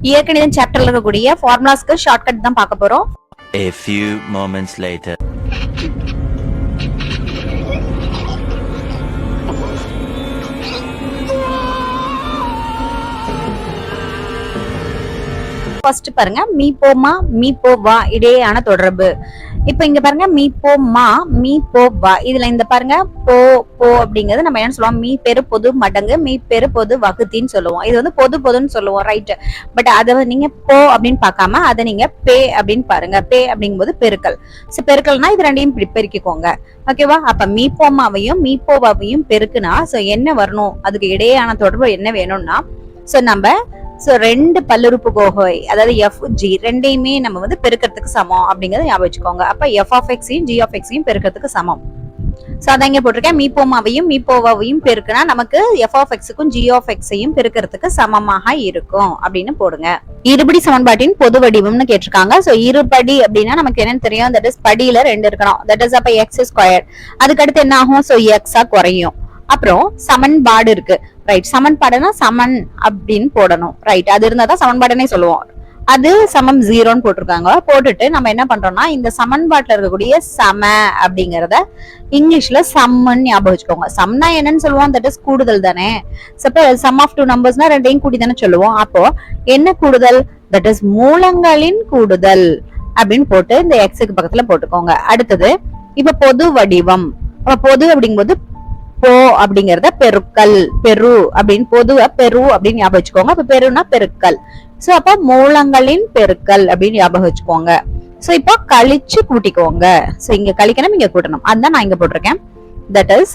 இயற்கணிதம் சாப்டர்ல இருக்கக்கூடிய ஃபார்முலாஸ்க்கு ஷார்ட்கட் தான் பார்க்க போறோம் A few moments later. First பாருங்க மீ போ மா மீ போ வா இடையேயான தொடர்பு. இப்போ இங்க பாருங்க மீ போ மா மீ போ வா. இதுல இந்த பாருங்க போ போ அப்படிங்கிறது நம்ம என்ன சொல்லுவோம்? மீ பெரு பொது மடங்கு மீ பெரு பொது வகுத்தின்னு சொல்லுவோம். இது வந்து பொது பொதுன்னு சொல்லுவோம் ரைட் பட் அதை நீங்க போ அப்படின்னு பார்க்காம அதை நீங்க பே அப்படின்னு பாருங்க. பே அப்படிங்கும்போது பெருக்கல். ஸோ பெருக்கல்னா இது ரெண்டையும் பெருக்கிக்கோங்க. ஓகேவா அப்ப மீ போமாவையும் மீ போவாவையும் பெருக்குனா ஸோ என்ன வரணும்? அதுக்கு இடையேயான தொடர்பு என்ன வேணும்னா ஸோ நம்ம ஸோ ரெண்டு பல்லுறுப்பு கோகை அதாவது எஃப் ஜி ரெண்டையுமே நம்ம வந்து பெருக்கிறதுக்கு சமம் அப்படிங்கிறத ஞாபகம் வச்சுக்கோங்க. அப்போ எஃப் ஆஃப் எக்ஸையும் ஜி ஆஃப் எக்ஸையும் பெருக்கிறதுக்கு சமம். ஸோ அதான் இங்கே போட்டிருக்கேன். மீப்போமாவையும் மீப்போவாவையும் பெருக்குனா நமக்கு எஃப் ஆஃப் எக்ஸுக்கும் ஜி ஆஃப் எக்ஸையும் பெருக்கிறதுக்கு சமமாக இருக்கும் அப்படின்னு போடுங்க. இருபடி சமன்பாட்டின் பொது வடிவம்னு கேட்டிருக்காங்க. ஸோ இருபடி அப்படின்னா நமக்கு என்னன்னு தெரியும்? தட் இஸ் படியில ரெண்டு இருக்கணும். தட் இஸ் அப்ப எக்ஸ் ஸ்கொயர் அதுக்கு அடுத்து என்ன ஆகும்? ஸோ எக்ஸா குறையும். அப்புறம் சமன்பாடு இருக்கு. ரைட் சமன்பாடுனா சமன் அப்படின்னு போடணும். ரைட் அது இருந்தா தான் சமன்பாடுனே சொல்லுவோம். அது சமம் ஜீரோன்னு போட்டிருக்காங்க. போட்டுட்டு நம்ம என்ன பண்றோம்னா இந்த சமன்பாட்டுல இருக்கக்கூடிய சம அப்படிங்கிறத இங்கிலீஷ்ல சம்மன் ஞாபகம் வச்சுக்கோங்க. சம்னா என்னன்னு சொல்லுவோம். தட் இஸ் கூடுதல் தானே. சப்போஸ் சம் ஆஃப் டூ நம்பர்ஸ்னா ரெண்டையும் கூட்டி தானே சொல்லுவோம். அப்போ என்ன கூடுதல்? தட் இஸ் மூலங்களின் கூடுதல் அப்படின்னு போட்டு இந்த எக்ஸுக்கு பக்கத்துல போட்டுக்கோங்க. அடுத்தது இப்ப பொது வடிவம். பொது அப்படிங்கும்போது போ அப்படிங்கறத பெருக்கல் பெரு அப்படின்னு பொதுவா பெரு அப்படின்னு ஞாபகம் வச்சுக்கோங்க. அப்ப பெருனா பெருக்கல். சோ அப்ப மூலங்களின் பெருக்கல் அப்படின்னு ஞாபகம் வச்சுக்கோங்க. சோ இப்போ கழிச்சு கூட்டிக்கோங்க. சோ இங்க கழிக்கணும் இங்க கூட்டணும். அதான் நான் இங்க போட்டிருக்கேன். தட் இஸ்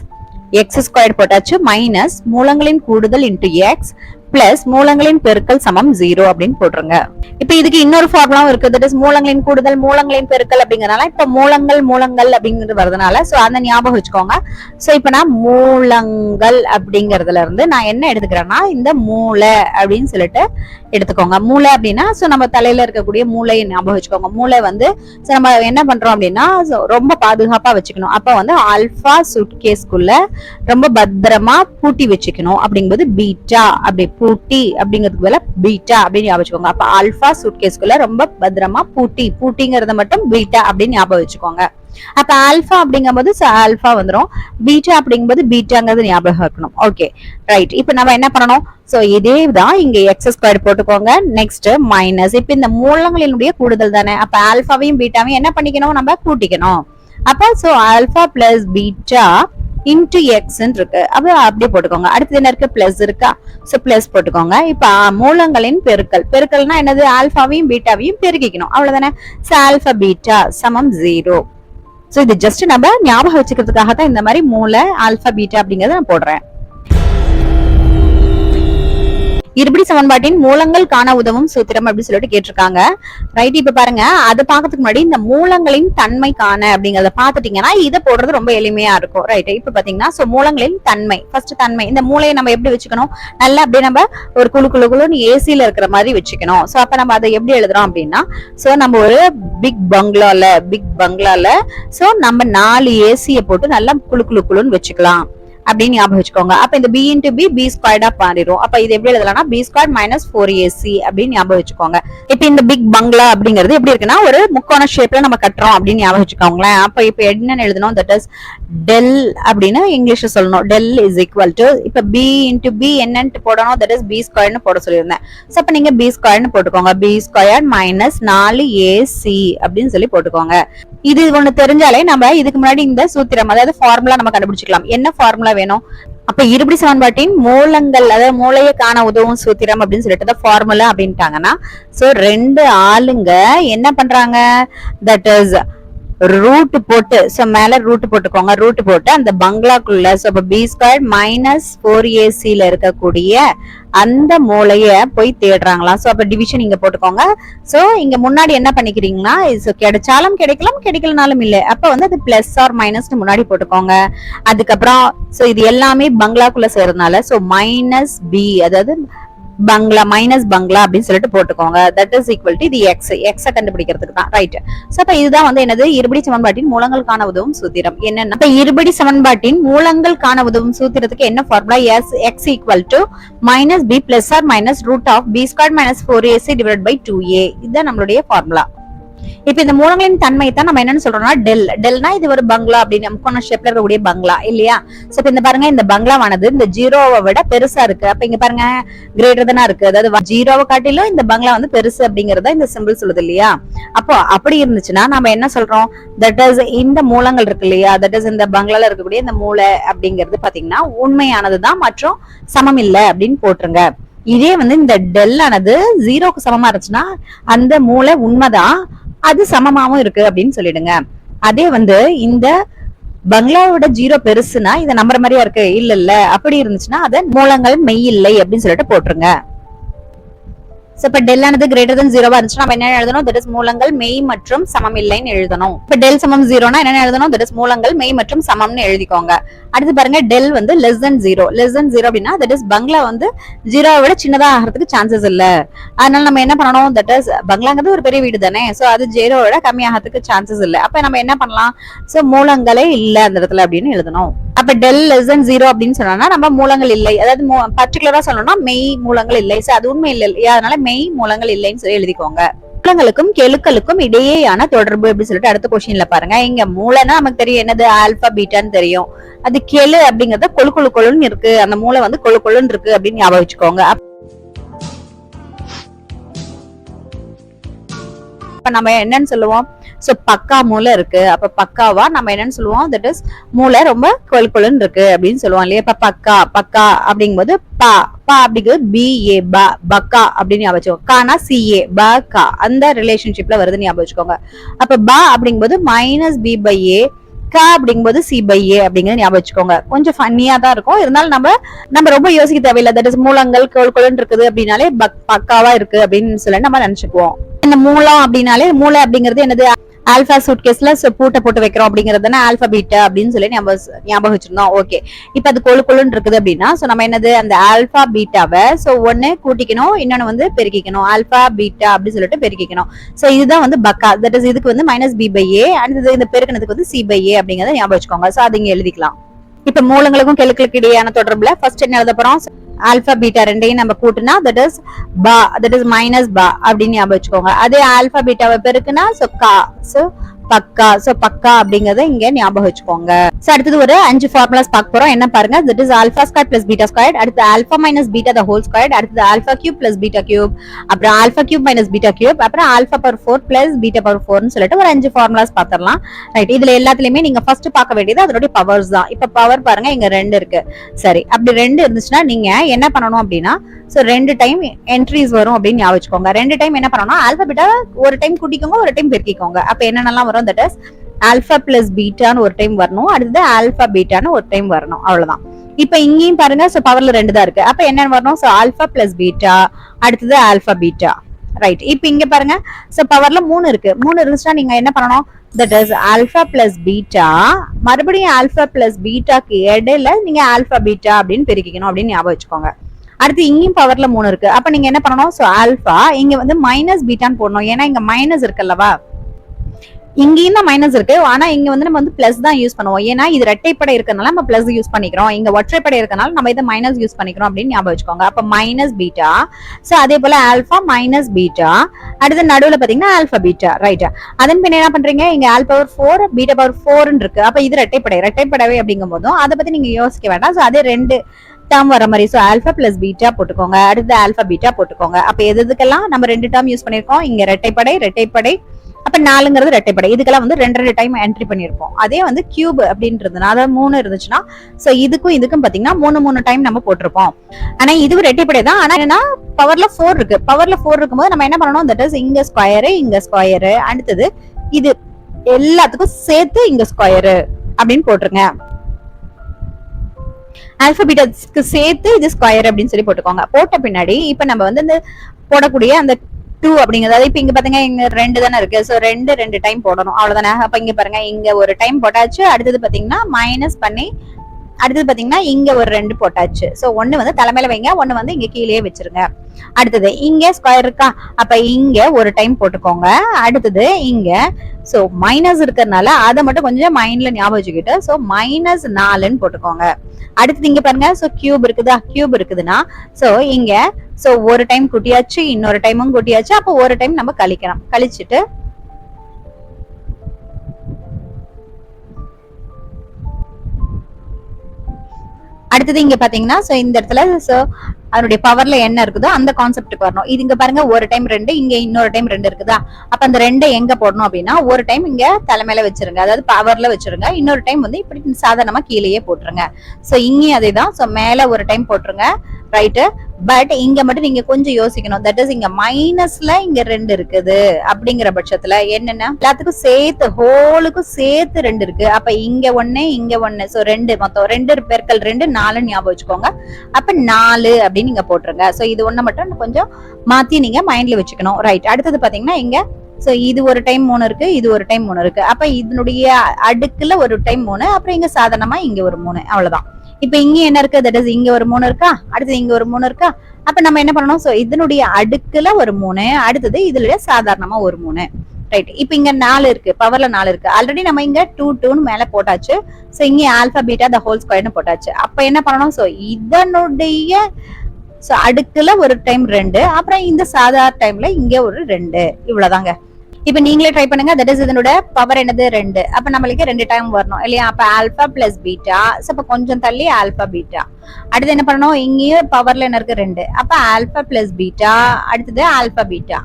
எக்ஸ் ஸ்கொயர் போட்டாச்சு மைனஸ் மூலங்களின் கூடுதல் இன்டு எக்ஸ் பிளஸ் மூலங்களின் பெருக்கல் சமம் ஜீரோ அப்படின்னு போட்டுருங்க. இப்ப இதுக்கு இன்னொரு ஃபார்முலாவும் இருக்கு தட் இஸ் மூலங்களின் கூடுதல் மூலங்களின் பெருக்கல் அப்படிங்கறதுனால இப்ப மூலங்கள் மூலங்கள் அப்படிங்கிறது வரதுனால சோ அந்த ஞாபகம் வச்சுக்கோங்க. சோ இப்ப நான் மூலங்கள் அப்படிங்கறதுல இருந்து நான் என்ன எடுத்துக்கிறேன்னா இந்த மூளை அப்படின்னு சொல்லிட்டு எடுத்துக்கோங்க. மூளை அப்படின்னா சோ நம்ம தலையில இருக்கக்கூடிய மூளையை ஞாபகம் வச்சுக்கோங்க. மூளை வந்து நம்ம என்ன பண்றோம் அப்படின்னா ரொம்ப பாதுகாப்பா வச்சுக்கணும். அப்ப வந்து ஆல்பா சுட்கேஸ்க்குள்ள ரொம்ப பத்திரமா பூட்டி வச்சுக்கணும் அப்படிங்கும்போது பீட்டா அப்படி பூட்டி அப்படிங்கிறதுக்கு பதிலாக பீட்டா அப்படின்னு ஞாபகம் வச்சுக்கோங்க. அப்ப ஆல்பா சுட்கேஸ்க்குள்ள ரொம்ப பத்திரமா பூட்டி பூட்டிங்கிறத மட்டும் பீட்டா அப்படின்னு ஞாபகம் வச்சுக்கோங்க. அப்ப ஆல்பா அப்படிங்கும்போது ஆல்பா வந்துரும். பீட்டா அப்படிங்கும்போது பீட்டாங்கிறது ஞாபகம் இருக்கணும் ஓகே ரைட் இப்ப நம்ம என்ன பண்ணணும்? சோ இதே தான் இங்க எக்ஸ் ஸ்கொயர் போட்டுக்கோங்க. நெக்ஸ்ட் மைனஸ் இப்ப இந்த மூலங்களினுடைய கூடுதல் தானே? அப்ப ஆல்பாவையும் பீட்டாவையும் என்ன பண்ணிக்கணும்? நம்ம கூட்டிக்கணும். அப்ப so alpha plus beta into எக்ஸ்ன்னு இருக்கு அப்ப அப்படியே போட்டுக்கோங்க. அடுத்தது என்ன இருக்கு? பிளஸ் இருக்கா? சோ பிளஸ் போட்டுக்கோங்க. இப்ப மூலங்களின் பெருக்கல். பெருக்கல்னா என்னது? ஆல்பாவையும் பீட்டாவையும் பெருக்கிக்கணும். அவ்வளவுதானே? சோ ஆல்பா பீட்டா சமம் ஜீரோ சோ இது ஜஸ்ட் நம்ம ஞாபகம் வச்சுக்கிறதுக்காக தான் இந்த மாதிரி மூளை ஆல்பா பீட்டா அப்படிங்கறத நான் போடுறேன். இருபடி சமன்பாட்டின் மூலங்கள் காண உதவும் சூத்திரம் அப்படின்னு சொல்லிட்டு கேட்டிருக்காங்க. ரைட் இப்ப பாருங்க அதை பாக்கிறதுக்கு முன்னாடி இந்த மூலங்களின் தன்மை காண அப்படிங்கறத பாத்துட்டீங்கன்னா இதை போடுறது ரொம்ப எளிமையா இருக்கும். ரைட் இப்ப பாத்தீங்கன்னா சோ மூலங்களின் தன்மை ஃபர்ஸ்ட் தன்மை இந்த மூளையை நம்ம எப்படி வச்சுக்கணும்? நல்லா அப்படியே நம்ம ஒரு குழு குழு குழுன்னு ஏசியில இருக்கிற மாதிரி வச்சுக்கணும். சோ அப்ப நம்ம அதை எப்படி எழுதுறோம் அப்படின்னா சோ நம்ம ஒரு பிக் பங்களால பிக் பங்களால சோ நம்ம நாலு ஏசியை போட்டு நல்லா குழு குழு குழுன்னு வச்சுக்கலாம். அப்படின்னு ஞாபகம் வச்சுக்கோங்க. அப்ப இந்த பி இன்டு பி பி ஸ்கொயர்டா மாறிடும். அப்ப இது எப்படி எழுதலாம்னா B square minus four AC அப்படின்னு ஞாபகம் வச்சுக்கோங்க. இப்ப இந்த பிக் பங்களா அப்படிங்கிறது எப்படி இருக்குன்னா ஒரு முக்கோண ஷேப்ல நம்ம கட்டுறோம் அப்படின்னு ஞாபகம் வச்சுக்கோங்களேன். அப்ப இப்ப என்னன்னு எழுதணும்? தட் இஸ் டெல் அப்படின்னு இங்கிலீஷ்ல சொல்லணும். டெல் இஸ் ஈக்குவல் டு இப்ப பி இன்டு பி என்னன்ட்டு போடணும்? தட் இஸ் பி ஸ்கொயர்னு போட சொல்லியிருந்தேன். சோ அப்ப நீங்க பி ஸ்கொயர்னு போட்டுக்கோங்க. பி ஸ்கொயர் மைனஸ் நாலு ஏசி அப்படின்னு சொல்லி போட்டுக்கோங்க. இது ஒண்ணு தெரிஞ்சாலே நம்ம இதுக்கு முன்னாடி இந்த சூத்திரம் அதாவது ஃபார்முலா நம்ம கண்டுபிடிச்சிக்கலாம். என்ன ஃபார்முலா வேணும்? அப்ப இருபடி சமன்பாட்டின் மூலங்கள் அதாவது மூளையை காண உதவும் சூத்திரம் அப்படின்னு சொல்லிட்டு ஃபார்முலா அப்படின்ட்டாங்கன்னா சோ ரெண்டு ஆளுங்க என்ன பண்றாங்க? தட் இஸ் ரூட் போட்டு சோ மேல ரூட் போட்டுக்கோங்க. ரூட் போட்டு அந்த பங்களாக்குள்ள சோ இப்ப பி ஸ்கொயர் மைனஸ் ஃபோர் ஏசியில் இருக்கக்கூடிய அந்த மூளைய போய் தேடுறாங்களாம். சோ அப்ப டிவிஷன் இங்க போட்டுக்கோங்க. சோ இங்க முன்னாடி என்ன பண்ணிக்கிறீங்கன்னா so கிடைச்சாலும் கிடைக்கலாம் கிடைக்கலனாலும் இல்லை. அப்ப வந்து அது பிளஸ் ஆர் மைனஸ் முன்னாடி போட்டுக்கோங்க. அதுக்கப்புறம் சோ இது எல்லாமே பங்களாக்குள்ள சேர்றதுனால சோ மைனஸ் பி அதாவது பங்களா மைனஸ் பங்களா அப்படின்னு சொல்லிட்டு போட்டுக்கோங்க. தட் இஸ் ஈக்குவல் டு இது எக்ஸ் எக்ஸை கண்டுபிடிக்கிறதுக்கு தான். ரைட் சோ அப்ப இதுதான் வந்து என்னது? இருபடி சமன்பாட்டின் மூலங்கள் காண உதவும் சூத்திரம். என்னன்னா இப்ப இருபடி சமன்பாட்டின் மூலங்கள் காண உதவும் சூத்திரத்துக்கு என்ன formula is X equal to minus B plus or minus root of B square minus four AC divide by two A இதுதான் நம்மளுடைய ஃபார்முலா இப்ப இந்த மூலங்களின் தன்மை தான் நம்ம என்னன்னு சொல்றோம்னா டெல். டெல்னா இது ஒரு பங்களா அப்படின்னு முக்கோண ஷேப்ல இருக்கக்கூடிய பங்களா இல்லையா? சோ இப்ப இந்த பாருங்க இந்த பங்களாவானது இந்த ஜீரோவை விட பெருசா இருக்கு. அப்ப இங்க பாருங்க கிரேட்டர் தானா இருக்கு. அதாவது ஜீரோவை காட்டிலும் இந்த பங்களா வந்து பெருசு அப்படிங்கறத இந்த சிம்பிள் சொல்லுது இல்லையா? அப்போ அப்படி இருந்துச்சுன்னா நம்ம என்ன சொல்றோம்? தட் இஸ் இந்த மூலங்கள் இருக்கு இல்லையா? தட் இஸ் இந்த பங்களால இருக்கக்கூடிய இந்த மூளை அப்படிங்கிறது பாத்தீங்கன்னா உண்மையானதுதான் மற்றும் சமம் இல்ல அப்படின்னு போட்டுருங்க. இதே வந்து இந்த டெல் ஆனது ஜீரோக்கு சமமா இருந்துச்சுன்னா அந்த மூளை உண்மைதான் அது சமமாவும் இருக்கு அப்படின்னு சொல்லிடுங்க. அதே வந்து இந்த பங்களாவோட ஜீரோ பெருசுனா இதை நம்புற மாதிரியா இருக்கு? இல்ல இல்ல. அப்படி இருந்துச்சுன்னா அதை மூலங்கள் மெய் இல்லை அப்படின்னு சொல்லிட்டு போட்டுருங்க. சோ இப்ப டெல் ஆனது கிரேட்டர் தன் ஜீரோவா இருந்துச்சுன்னா நம்ம என்ன எழுதணும்? தட் இஸ் மூலங்கள் மெய் மற்றும் சமம் இல்லைன்னு எழுதணும். இப்ப டெல் சமம் ஜீரோனா என்ன எழுதணும்? தட் இஸ் மூலங்கள் மெய் மற்றும் சமம்னு எழுதிக்கோங்க. அடுத்து பாருங்க டெல் வந்து less than zero less than zero அப்படின்னா தட் இஸ் பங்களா வந்து ஜீரோவை விட சின்னதா ஆகிறதுக்கு சான்சஸ் இல்ல. அதனால நம்ம என்ன பண்ணணும்? தட் இஸ் பங்களாங்கிறது ஒரு பெரிய வீடு தானே. சோ அது ஜீரோவை கம்மி கம்மியாகிறதுக்கு சான்சஸ் இல்ல. அப்ப நம்ம என்ன பண்ணலாம்? சோ மூலங்களே இல்ல அந்த இடத்துல அப்படின்னு எழுதணும். அப்ப டெல் லெஸ் தன் ஜீரோ அப்படின்னு சொன்னா நம்ம மூலங்கள் இல்லை. அதாவது பர்டிகுலரா சொல்லணும்னா மெய் மூலங்கள் இல்லை. சோ அது உண்மை இல்லை இல்லையா? அதனால மெய் மூலங்கள் இல்லைன்னு சொல்லி எழுதிக்கோங்க. மூலங்களுக்கும் கெழுக்களுக்கும் இடையேயான தொடர்பு அப்படின்னு சொல்லிட்டு அடுத்த கொஸ்டின்ல பாருங்க. இங்க மூளைன்னா நமக்கு தெரியும் என்னது? ஆல்பா பீட்டான்னு தெரியும். அது கெழு அப்படிங்கறத கொழு கொழு கொழுன்னு இருக்கு. அந்த மூளை வந்து கொழு கொழுன்னு இருக்கு அப்படின்னு ஞாபகம் வச்சுக்கோங்க. இப்ப நம்ம என்னன்னு சொல்லுவோம்? ஸோ பக்கா மூளை இருக்கு. அப்போ பக்காவா நம்ம என்னன்னு சொல்லுவோம்? தட் இஸ் மூளை ரொம்ப கொழு கொழுன்னு இருக்கு அப்படின்னு சொல்லுவோம் இல்லையா? இப்போ பக்கா பக்கா அப்படிங்கும்போது பா பா அப்படிங்கிறது பி ஏ ப பக்கா அப்படின்னு ஞாபகம் வச்சுக்கோங்க. கானா சி ஏ ப கா. அந்த ரிலேஷன்ஷிப்ல வருதுன்னு ஞாபகம் வச்சுக்கோங்க. அப்போ பா அப்படிங்கும்போது மைனஸ் பி பை ஏ கா அப்படிங்கும்போது சி பை ஏ அப்படிங்கிறது ஞாபகம் வச்சுக்கோங்க. கொஞ்சம் ஃபன்னியா தான் இருக்கும். இருந்தாலும் நம்ம நம்ம ரொம்ப யோசிக்க தேவையில்லை. தட் இஸ் மூலங்கள் கோல் கொழுன்னு இருக்குது அப்படின்னாலே பக்- பக்காவா இருக்கு அப்படின்னு சொல்லி நம்ம நினைச்சுக்குவோம். இந்த மூலம் அப்படின்னாலே மூளை அப்படிங்கிறது என்னது? ஆல்பா சூட் கேஸ்ல பூட்டை போட்டு வைக்கிறோம் அப்படிங்கிறது தானே ஆல்பா பீட்டா அப்படின்னு சொல்லி ஞாபகம் ஞாபகம் வச்சிருந்தோம். ஓகே இப்ப அது கொழு கொழுன்னு இருக்குது அப்படின்னா சோ நம்ம என்னது அந்த ஆல்பா பீட்டாவை சோ ஒன்னு கூட்டிக்கணும் இன்னொன்னு வந்து பெருக்கிக்கணும். ஆல்பா பீட்டா அப்படின்னு சொல்லிட்டு பெருக்கிக்கணும். சோ இதுதான் வந்து பக்கா தட் இஸ் இதுக்கு வந்து மைனஸ் பி பை ஏ அடுத்தது இந்த பெருக்கினதுக்கு வந்து சி பை ஏ அப்படிங்கறத ஞாபகம் வச்சுக்கோங்க. சோ அது இங்க எழுதிக்கலாம். இப்ப மூலங்களுக்கும் கெழுக்களுக்கு இடையான தொடர்புல ஃபர்ஸ்ட் என்ன எழுத போறோம்? ஆல்பா பீட்டா ரெண்டையும் நம்ம கூட்டினா தட் இஸ் பா தட் இஸ் மைனஸ் பா அப்படின்னு ஞாபகம் வச்சுக்கோங்க. அதே ஆல்பா பீட்டாவை பெருக்குனா சோ கா சோ பக்கா. சோ பக்கா அப்படிங்கறத இங்க ஞாபகம் வச்சுக்கோங்க. சோ அடுத்தது ஒரு அஞ்சு ஃபார்முலாஸ் பார்க்க போறோம். என்ன பாருங்க? That is alpha square plus beta square அடுத்து alpha minus beta the whole square அடுத்தது alpha cube plus beta cube அப்புறம் alpha cube minus beta cube அப்புறம் alpha power four plus beta power ஃபோர்னு சொல்லிட்டு ஒரு அஞ்சு ஃபார்முலாஸ் பாத்திரலாம் ரைட் இதுல எல்லாத்துலயுமே நீங்க ஃபர்ஸ்ட் பார்க்க வேண்டியது அதனுடைய பவர்ஸ் தான். இப்ப பவர் பாருங்க இங்க ரெண்டு இருக்கு. சரி. அப்படி ரெண்டு இருந்துச்சுன்னா நீங்க என்ன பண்ணணும் அப்படின்னா ஸோ ரெண்டு டைம் என்ட்ரிஸ் வரும் அப்படின்னு ஞாபகம் ரெண்டு டைம் என்ன பண்ணணும் ஆல்பபெட்டா ஒரு டைம் கூட்டிக்கோங்க ஒரு டைம் பெருக்கிக்கோங்க. அப்போ என்னென்னலாம் வரும்? தட் இஸ் ஆல்பா பிளஸ் பீட்டான்னு ஒரு டைம் வரணும். அடுத்தது ஆல்பா பீட்டான்னு ஒரு டைம் வரணும். அவ்வளோதான் இப்போ இங்கேயும் பாருங்க ஸோ பவர்ல ரெண்டு தான் இருக்கு. அப்போ என்னென்ன வரணும்? ஸோ ஆல்பா பிளஸ் பீட்டா அடுத்தது ஆல்பா பீட்டா ரைட் இப்போ இங்க பாருங்க ஸோ பவர்ல மூணு இருக்கு. மூணு இருந்துச்சுன்னா நீங்க என்ன பண்ணணும்? That is alpha plus beta மறுபடியும் ஆல்பா பிளஸ் பீட்டாக்கு இடையில நீங்க ஆல்பா பீட்டா அப்படின்னு பெருக்கிக்கணும் அப்படின்னு ஞாபகம் வச்சுக்கோங்க. அடுத்து இங்கேயும் பவர்ல மூணு இருக்கு. அப்ப நீங்க என்ன பண்ணணும்? ஸோ ஆல்பா இங்க வந்து மைனஸ் பீட்டான்னு போடணும். ஏன்னா இங்க மைனஸ் இருக்குல்லவா இங்கேயும் தான் மைனஸ் இருக்கு. ஆனா இங்க வந்து நம்ம வந்து பிளஸ் தான் யூஸ் பண்ணுவோம். ஏன்னா இது ரெட்டைப்படை இருக்கறனால நம்ம பிளஸ் யூஸ் பண்ணிக்கிறோம். இங்க ஒற்றைப்படை இருக்கறனால நம்ம இதை மைனஸ் யூஸ் பண்ணிக்கிறோம் அப்படின்னு ஞாபகம் வச்சுக்கோங்க. அப்ப மைனஸ் பீட்டா சோ அதே போல ஆல்பா மைனஸ் பீட்டா அடுத்து நடுவுல பாத்தீங்கன்னா ஆல்பா பீட்டா ரைட் அதன் பின்ன என்ன பண்றீங்க? இங்க alpha power four beta power ஃபோர்னு இருக்கு. அப்ப இது ரெட்டைப்படை ரெட்டைப்படவை அப்படிங்கும் போதும் அதை பத்தி நீங்க யோசிக்க வேண்டாம். சோ அதே ரெண்டு டேர்ம் வர மாதிரி. ஸோ ஆல்ஃபா பிளஸ் பீட்டா போட்டுக்கோங்க. அடுத்து ஆல்ஃபா பீட்டா போட்டுக்கோங்க. அப்போ எது எதுக்கெல்லாம் நம்ம ரெண்டு டேர்ம் யூஸ் பண்ணிருக்கோம் இங்க ரெட்டைப்படை ரெட்டைப்படை அப்ப நாலுங்கிறது ரெட்டைப்படை இதுக்கெல்லாம் வந்து ரெண்டு ரெண்டு டைம் என்ட்ரி பண்ணியிருப்போம். அதே வந்து கியூப் அப்படின்றதுனால அதாவது மூணு இருந்துச்சுன்னா ஸோ இதுக்கும் இதுக்கும் பாத்தீங்கன்னா மூணு மூணு டைம் நம்ம போட்டிருப்போம். ஆனா இதுவும் ரெட்டைப்படை தான். ஆனா என்னன்னா பவர்ல ஃபோர் இருக்கு. பவர்ல ஃபோர் இருக்கும்போது நம்ம என்ன பண்ணணும்? தட் இஸ் இங்க ஸ்கொயரு இங்க ஸ்கொயரு அடுத்தது இது எல்லாத்துக்கும் சேர்த்து இங்க ஸ்கொயரு அப்படின்னு போட்டிருங்க. ஆல்பபீட்டஸ்க்கு சேர்த்து இது ஸ்கொயர் அப்படின்னு சொல்லி போட்டுக்கோங்க. போட்ட பின்னாடி இப்ப நம்ம வந்து இந்த போடக்கூடிய அந்த டூ அப்படிங்கிறது இப்போ இங்க பாத்தீங்க இங்க ரெண்டு தானே இருக்கு. ஸோ ரெண்டு ரெண்டு டைம் போடணும். அவ்வளவுதானே? அப்ப இங்க பாருங்க இங்க ஒரு டைம் போட்டாச்சு. அடுத்தது பாத்தீங்கன்னா மைனஸ் பண்ணி அடுத்தது பாத்தீங்கன்னா இங்க ஒரு ரெண்டு போட்டாச்சு. சோ ஒண்ணு வந்து தலைமையில வைங்க ஒண்ணு வந்து இங்க கீழே வச்சிருங்க. அடுத்தது இங்க ஸ்கொயர் இருக்கா? அப்ப இங்க ஒரு டைம் போட்டுக்கோங்க. அடுத்தது இங்க. சோ மைனஸ் இருக்கிறதுனால அதை மட்டும் கொஞ்சம் மைண்ட்ல ஞாபகம் வச்சுக்கிட்டு சோ மைனஸ் நாலுன்னு போட்டுக்கோங்க. அடுத்தது இங்க பாருங்க சோ கியூப் இருக்குதா? கியூப் இருக்குதுன்னா சோ இங்க சோ ஒரு டைம் குட்டியாச்சு இன்னொரு டைமும் குட்டியாச்சு அப்போ ஒரு டைம் நம்ம கழிக்கணும் கழிச்சிட்டு அடுத்தது இங்க பாத்தீங்கன்னா சோ இந்த இடத்துல சோ அதனுடைய பவர்ல என்ன இருக்குதோ அந்த கான்செப்ட்டுக்கு வரணும். இது இங்க பாருங்க ஒரு டைம் ரெண்டு இங்க இன்னொரு டைம் ரெண்டு இருக்குதா? அப்ப அந்த ரெண்டை எங்க போடணும் அப்படின்னா ஒரு டைம் இங்க தலைமையில வச்சிருங்க. அதாவது பவர்ல வச்சிருங்க. இன்னொரு டைம் வந்து இப்படி சாதாரணமா கீழேயே போட்டுருங்க. சோ இங்கேயும் அதே தான் சோ மேல ஒரு டைம் போட்டுருங்க. ரைட்டு பட் இங்க மட்டும் நீங்க கொஞ்சம் யோசிக்கணும். தட் இஸ் இங்க மைனஸ்ல இங்க ரெண்டு இருக்குது. அப்படிங்கிற பட்சத்துல என்னன்னா? எல்லாத்துக்கும் சேர்த்து ஹோலுக்கும் சேர்த்து ரெண்டு இருக்கு. அப்ப இங்க ஒன்னு இங்க ஒன்னு சோ ரெண்டு மொத்தம். ரெண்டு பேர்கள் ரெண்டு நாலுன்னு ஞாபகம் வச்சுக்கோங்க. அப்ப நாலு அப்படின்னு நீங்க போட்டுருங்க. சோ இது ஒண்ணு மட்டும் கொஞ்சம் மாத்தி நீங்க மைண்ட்ல வச்சுக்கணும். ரைட் அடுத்தது பாத்தீங்கன்னா இங்க சோ இது ஒரு டைம் மூணு இருக்கு இது ஒரு டைம் மூணு இருக்கு. அப்ப இதனுடைய அடுக்குல ஒரு டைம் மூணு அப்புறம் இங்க சாதாரணமா இங்க ஒரு மூணு அவ்வளவுதான். இப்ப இங்க என்ன இருக்கு? தட் இஸ் இங்க ஒரு மூணு இருக்கா? அடுத்தது இங்க ஒரு மூணு இருக்கா? அப்ப நம்ம என்ன பண்ணணும்? சோ இதனுடைய அடுக்குல ஒரு மூணு அடுத்தது இதுல சாதாரணமா ஒரு மூணு ரைட் இப்ப இங்க நாலு இருக்கு பவர்ல நாலு இருக்கு. ஆல்ரெடி நம்ம இங்க டூ டூன்னு மேல போட்டாச்சு. சோ இங்க ஆல்பா பீட்டா த ஹோல் ஸ்கொயர்னு போட்டாச்சு. அப்ப என்ன பண்ணணும்? சோ இதனுடைய சோ அடுக்குல ஒரு டைம் ரெண்டு. அப்புறம் இந்த சாதாரண டைம்ல இங்கே ஒரு ரெண்டு. இவ்வளோதாங்க இப்ப நீங்களே ட்ரை பண்ணுங்க. தட் இஸ் இதனோட பவர் என்னது? ரெண்டு. அப்ப நம்மளுக்கு ரெண்டு டைம் வரணும். இல்லையா? அப்ப ஆல்பா பிளஸ் பீட்டா அப்ப கொஞ்சம் தள்ளி ஆல்பா பீட்டா அடுத்து என்ன பண்ணணும்? இங்கேயும் பவர்ல என்ன இருக்கு? ரெண்டு. அப்ப ஆல்பா பிளஸ் பீட்டா அடுத்தது ஆல்பா பீட்டா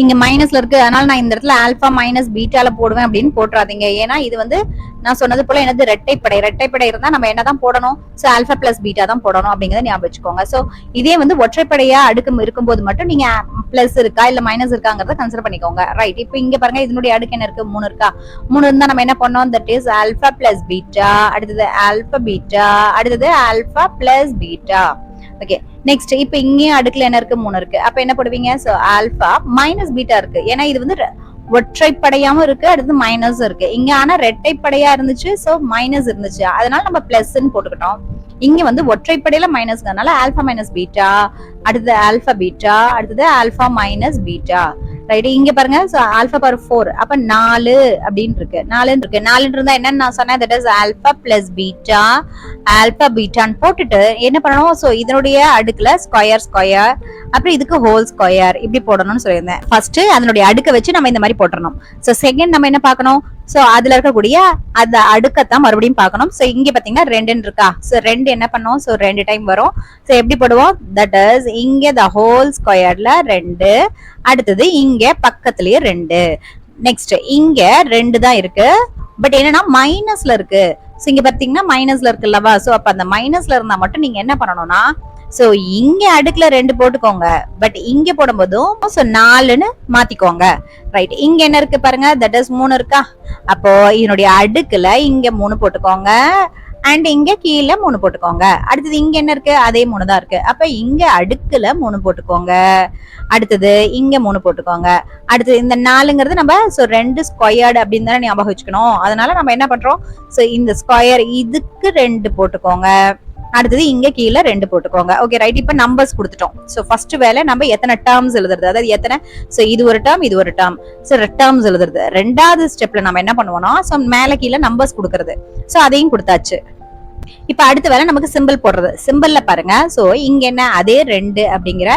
இங்க மைனஸ்ல இருக்கு. அதனால நான் இந்த இடத்துல ஆல்பா மைனஸ் பீட்டால போடுவேன் அப்படின்னு போட்டுறாதீங்க. ஏன்னா இது வந்து நான் சொன்னது போல என்னது? ரெட்டைப்படை ரெட்டைப்படை இருந்தா நம்ம என்னதான் போடணும்? சோ ஆல்பா பிளஸ் பீட்டா தான் போடணும் அப்படிங்கறத ஞாபகம் வச்சுக்கோங்க. சோ இதே வந்து ஒற்றைப்படையா அடுக்கு இருக்கும்போது மட்டும் நீங்க பிளஸ் இருக்கா இல்ல மைனஸ் இருக்காங்கிறத கன்சிடர் பண்ணிக்கோங்க. ரைட் இப்போ இங்க பாருங்க இதனுடைய அடுக்கு என்ன இருக்கு? மூணு இருக்கா? மூணு இருந்தா நம்ம என்ன பண்ணோம் that is alpha plus beta அடுத்தது ஆல்பா பீட்டா அடுத்தது alpha plus beta okay next இப்போ இங்கேயும் அடுக்கில் என்ன இருக்கு? மூணு இருக்கு. அப்ப என்ன போடுவீங்க? ஸோ ஆல்பா மைனஸ் பீட்டா இருக்கு. ஏன்னா இது வந்து ரெ- ஒற்றைப்படையாவும் இருக்கு அடுத்து மைனஸ் இருக்கு. இங்க ஆனா ரெட்டைப்படையா இருந்துச்சு ஸோ மைனஸ் இருந்துச்சு. அதனால நம்ம பிளஸ்ன்னு போட்டுக்கிட்டோம். இங்க வந்து ஒற்றைப்படையில மைனஸ்னால ஆல்பா மைனஸ் பீட்டா அடுத்தது ஆல்பா பீட்டா அடுத்தது ஆல்பா மைனஸ் பீட்டா ரைட் இங்க பாருங்க ஆல்பா பவர் ஃபோர் அப்ப நாலு அப்படின்னு இருக்கு நாலுன்னு இருக்கு நாலுன்னு இருந்தா என்னன்னு நான் சொன்னேன் that is alpha plus beta alpha பீட்டான்னு போட்டுட்டு என்ன பண்ணணும்? சோ இதனுடைய அடுக்குல ஸ்கொயர் ஸ்கொயர் அப்புறம் இதுக்கு ஹோல் ஸ்கொயர் இப்படி போடணும்னு சொல்லியிருந்தேன். ஃபர்ஸ்ட் அதனுடைய அடுக்கை வச்சு நம்ம இந்த மாதிரி போட்டுறணும். ஸோ செகண்ட் நம்ம என்ன பார்க்கணும்? ஸோ அதுல இருக்கக்கூடிய அந்த அடுக்கத்தான் மறுபடியும் பார்க்கணும். ஸோ இங்க பாத்தீங்கன்னா ரெண்டுன்னு இருக்கா? ஸோ ரெண்டு என்ன பண்ணுவோம் ஸோ ரெண்டு டைம் வரும். ஸோ எப்படி போடுவோம்? தட் இஸ் இங்க த ஹோல் ஸ்கொயர்ல ரெண்டு. அடுத்தது இங்க பக்கத்துலயே ரெண்டு. நெக்ஸ்ட் இங்க ரெண்டு தான் இருக்கு. பட் என்னன்னா மைனஸ்ல இருக்கு. ஸோ இங்க பாத்தீங்கன்னா மைனஸ்ல இருக்குல்லவா ஸோ அப்ப அந்த மைனஸ்ல இருந்தா மட்டும் நீங்க என்ன பண்ணணும்னா ஸோ இங்கே அடுக்கில் ரெண்டு போட்டுக்கோங்க. பட் இங்கே போடும்போதும் ஸோ நாலுன்னு மாற்றிக்கோங்க ரைட் இங்கே என்ன இருக்குது பாருங்க? தட் இஸ் மூணு இருக்கா? அப்போது இதனுடைய அடுக்கில் இங்கே மூணு போட்டுக்கோங்க. அண்ட் இங்க கீழே மூணு போட்டுக்கோங்க. அடுத்தது இங்க என்ன இருக்கு? அதே மூணு தான் இருக்கு. அப்ப இங்க அடுக்குல மூணு போட்டுக்கோங்க. அடுத்தது இங்க மூணு போட்டுக்கோங்க. அடுத்தது இந்த நாலுங்கிறது நம்ம ஸோ ரெண்டு ஸ்கொயர்டு அப்படின்னு தானே ஞாபகம் வச்சுக்கணும். அதனால நம்ம என்ன பண்றோம்? ஸோ இந்த ஸ்கொயர் இதுக்கு ரெண்டு போட்டுக்கோங்க. அடுத்தது இங்க கீழே ரெண்டு போட்டுக்கோங்க. ஓகே ரைட் இப்ப நம்பர்ஸ் கொடுத்துட்டோம். சோ ஃபர்ஸ்ட் வேலை நம்ம எத்தனை டேர்ம்ஸ் எழுதுறது? அதாவது எத்தனை? சோ இது ஒரு டேர்ம் இது ஒரு டேர்ம் சோ டேர்ம்ஸ் எழுதுறது. ரெண்டாவது ஸ்டெப்ல நம்ம என்ன பண்ணுவோம்னா சோ மேல கீழே நம்பர்ஸ் கொடுக்கறது. சோ அதையும் கொடுத்தாச்சு. இப்ப அடுத்த வேலை நமக்கு சிம்பிள் போடுறது. சிம்பிள்ல பாருங்க. சோ இங்க என்ன? அதே ரெண்டு அப்படிங்கிற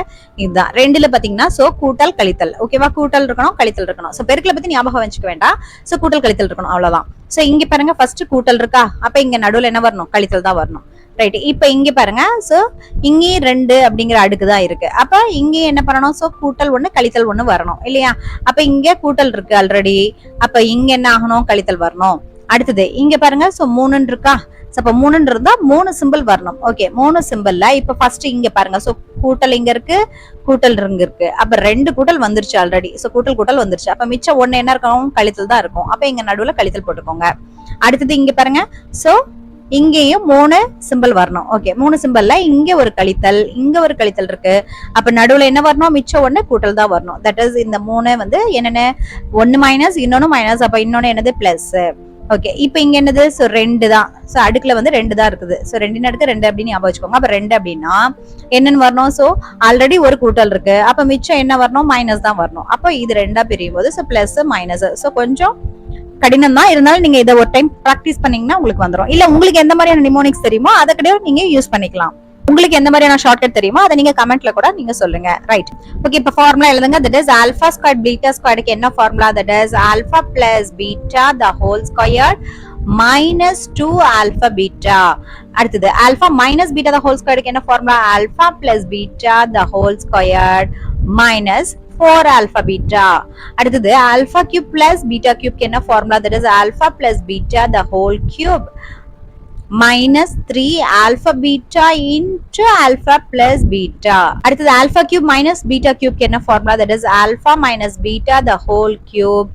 இதுதான். ரெண்டுல பாத்தீங்கன்னா சோ கூட்டல் கழித்தல். ஓகேவா கூட்டல் இருக்கணும் கழித்தல் இருக்கணும். சோ பெருக்களை பத்தி ஞாபகம் வச்சுக்க வேண்டாம். சோ கூட்டல் கழித்தல் இருக்கணும். அவ்வளவுதான். சோ இங்க பாருங்க ஃபர்ஸ்ட் கூட்டல் இருக்கா? அப்ப இங்க நடுவுல என்ன வரணும்? கழித்தல் தான் வரணும். ரைட் இப்ப இங்க பாருங்க. சோ இங்கேயும் ரெண்டு அப்படிங்கிற அடுக்கு தான் இருக்கு. அப்ப இங்க என்ன பண்ணணும்? சோ கூட்டல் ஒண்ணு கழித்தல் ஒண்ணு வரணும். இல்லையா? அப்ப இங்க கூட்டல் இருக்கு ஆல்ரெடி அப்ப இங்க என்ன ஆகணும்? கழித்தல் வரணும். அடுத்தது இங்க பாருங்க. சோ மூணுன்னு இருக்கா? அப்ப மூணுன்னு இருந்தா மூணு சிம்பிள் வரணும். ஓகே மூணு சிம்பிள்ல இப்ப ஃபர்ஸ்ட் இங்க பாருங்க. சோ கூட்டல் இங்க இருக்கு கூட்டல் இங்க இருக்கு. அப்ப ரெண்டு கூட்டல் வந்துருச்சு ஆல்ரெடி சோ கூட்டல் கூட்டல் வந்துருச்சு. அப்ப மிச்சம் ஒன்னு என்ன இருக்கும் கழித்தல் தான் இருக்கும். அப்ப இங்க நடுவுல கழித்தல் போட்டுக்கோங்க. அடுத்தது இங்க பாருங்க. சோ இங்கேயும் மூணு சிம்பிள் வரணும். ஓகே மூணு சிம்பிள்ல இங்க ஒரு கழித்தல் இங்க ஒரு கழித்தல் இருக்கு. அப்ப நடுவுல என்ன வரணும்? மிச்சம் ஒண்ணு கூட்டல் தான் வரணும். தட் இஸ் இந்த மூணு வந்து என்னென்ன? ஒன்னு மைனஸ் இன்னொன்னு மைனஸ் அப்ப இன்னொன்னு என்னது? பிளஸ் ஓகே இப்போ இங்க என்னது? ஸோ ரெண்டு தான். ஸோ அடுக்குல வந்து ரெண்டு தான் இருக்குது. ஸோ ரெண்டின் அடுக்கு ரெண்டு அப்படின்னு ஞாபகம் வச்சுக்கோங்க. அப்ப ரெண்டு அப்படின்னா என்னன்னு வரணும்? ஸோ ஆல்ரெடி ஒரு கூட்டல் இருக்கு. அப்ப மிச்சம் என்ன வரணும்? மைனஸ் தான் வரணும். அப்போ இது ரெண்டா பிரியும் போது ஸோ பிளஸ் மைனஸ் ஸோ கொஞ்சம் கடினம் தான் இருந்தாலும் நீங்க இதை ஒரு டைம் ப்ராக்டிஸ் பண்ணீங்கன்னா உங்களுக்கு வந்துடும் இல்ல உங்களுக்கு எந்த மாதிரியான நிமோனிக்ஸ் தெரியுமோ அதை கிடையாது நீங்க யூஸ் பண்ணிக்கலாம். உங்களுக்கு எந்த மாதிரியான ஷார்ட்கட் தெரியுமோ அதை நீங்க கமெண்ட்ல கூட நீங்க சொல்லுங்க. ரைட் ஓகே இப்போ ஃபார்முலா எழுதுங்க. That is alpha square beta ஸ்கொயருக்கு என்ன formula that is alpha plus beta the whole square minus two alpha beta அடுத்தது alpha minus beta the whole ஸ்கொயருக்கு என்ன formula alpha plus beta the whole square minus four alpha beta அடுத்தது alpha cube plus beta கியூப்க்கு என்ன formula that is alpha plus beta the whole cube minus three alpha beta into alpha plus beta அடுத்தது alpha cube minus beta கியூப்க்கு என்ன formula that is alpha minus beta the whole cube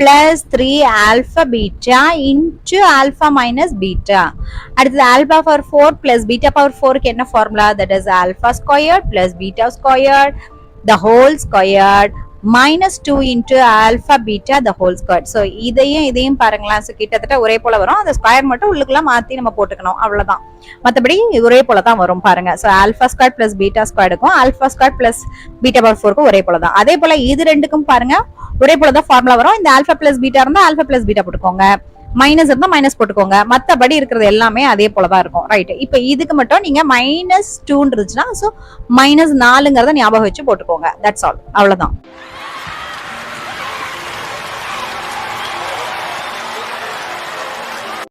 plus three alpha beta into alpha minus beta அடுத்தது alpha power four plus beta power ஃபோருக்கு என்ன formula that is alpha square plus beta square the whole squared minus two into alpha beta the whole square so இதையும் இதையும் பாருங்களேன். So கிட்டத்தட்ட ஒரே போல வரும். அந்த ஸ்கொயர் மட்டும் உள்ளுக்குள்ள மாத்தி நம்ம போட்டுக்கணும். அவ்வளவுதான். மற்றபடி ஒரே போல தான் வரும் பாருங்க. So alpha square plus beta ஸ்கொயருக்கும் alpha square plus beta power ஃபோருக்கும் ஒரே போல தான். அதே போல இது ரெண்டுக்கும் பாருங்க. ஒரே போல தான் ஃபார்முலா வரும். இந்த ஆல்ஃபா பிளஸ் பீட்டா இருந்தா ஆல்ஃபா பிளஸ் பீட்டா போட்டுக்கோங்க. மைனஸ் இருந்தால் மைனஸ் போட்டுக்கோங்க. மற்றபடி இருக்கிறது எல்லாமே அதே போலதான் இருக்கும். ரைட்டு இப்போ இதுக்கு மட்டும் நீங்க மைனஸ் டூன்னு இருந்துச்சுன்னா ஸோ மைனஸ் நாலுங்கிறத ஞாபகம் வச்சு போட்டுக்கோங்க. தட்ஸ் ஆல் அவ்வளோதான்